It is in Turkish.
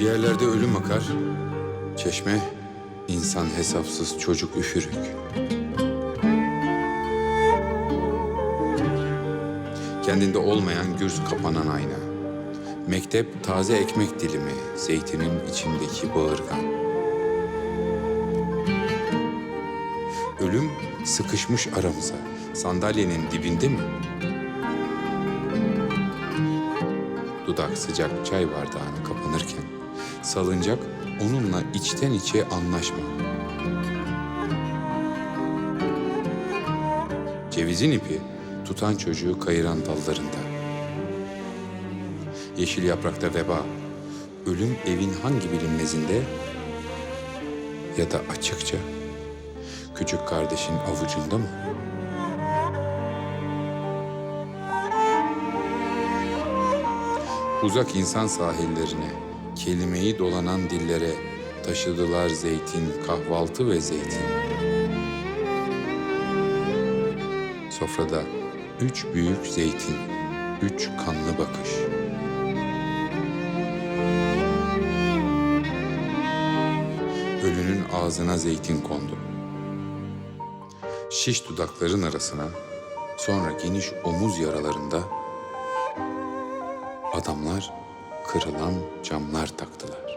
Ciğerlerde ölüm akar, çeşme insan hesapsız çocuk üfürük. Kendinde olmayan gürz kapanan ayna. Mektep taze ekmek dilimi, zeytinin içindeki bağırgan. Ölüm sıkışmış aramıza, sandalyenin dibinde mi? Dudak sıcak çay bardağına kapanırken, salıncak onunla içten içe anlaşma. Cevizin ipi tutan çocuğu kayıran dallarında. Yeşil yaprakta veba, ölüm evin hangi bilinmezinde ya da açıkça küçük kardeşin avucunda mı? Uzak insan sahillerine, kelimeyi dolanan dillere taşıdılar zeytin, kahvaltı ve zeytin. Sofrada üç büyük zeytin, üç kanlı bakış. Ölünün ağzına zeytin kondu. Şiş dudakların arasına, sonra geniş omuz yaralarında adamlar kırılan camlar taktılar.